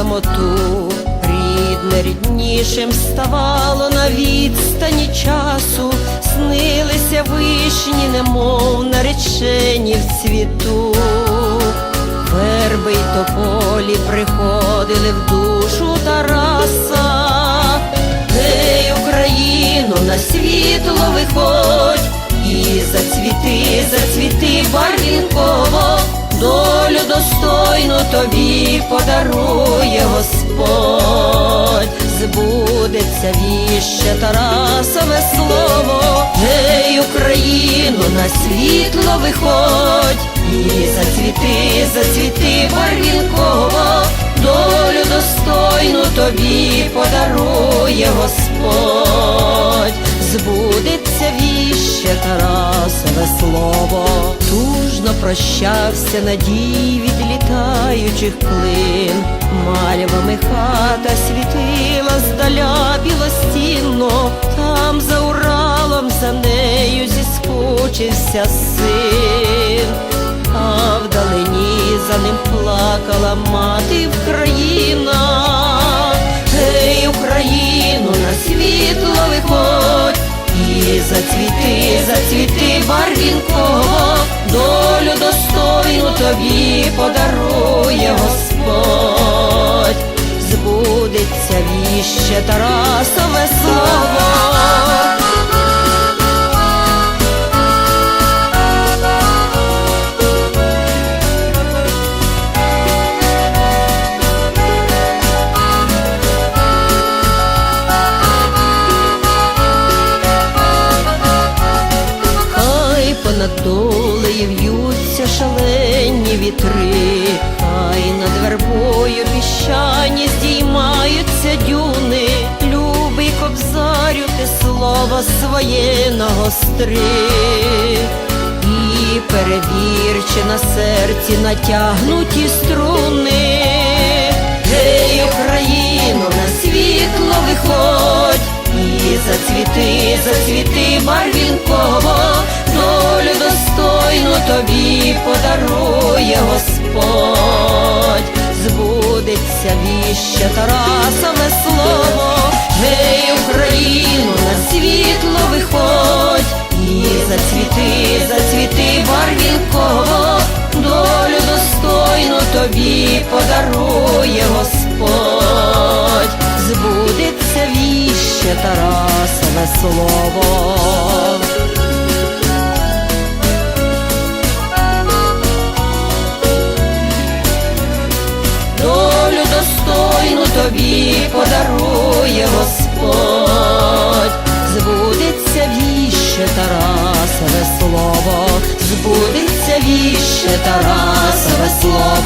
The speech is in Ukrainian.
самоту, рідне ріднішим ставало на відстані часу, снилися вишні, немов наречені в цвіту. Верби й тополі приходили в душу Тараса. Гей, Україно, на світло виходь, і зацвіти, зацвіти барвінково, долю достойну тобі подарує Господь, збудеться віще Тарасове слово, гей, Україно, на світло виходь, і зацвіти, зацвіти барвінково, долю достойну тобі подарує Господь, збудеться віще Тарасове слово, тужно прощався надій від літаючих клин, мальвами хата світила здаля білостінно, там за Уралом за нею зіскучився син. А вдалині за ним плакала мати Вкраїна. Гей, зацвіти, зацвіти барвінко, долю достойну тобі подарує Господь, збудеться віще Тарасове в'ються шалені вітри, хай над вербою піщані здіймаються дюни, любий кобзарю, ти слово своє нагостри, і перевірче на серці натягнуті струни. Гей, Україно, на світло виходь, і зацвіти, зацвіти барвінково, тобі подарує Господь, збудеться віще Тарасове слово, гей, Україну, на світло виходь, і зацвіти, зацвіти барвінково, долю достойну тобі подарує Господь, збудеться віще Тарасове слово. Тобі подарує Господь, збудеться віще Тарасове слово, збудеться віще Тарасове слово.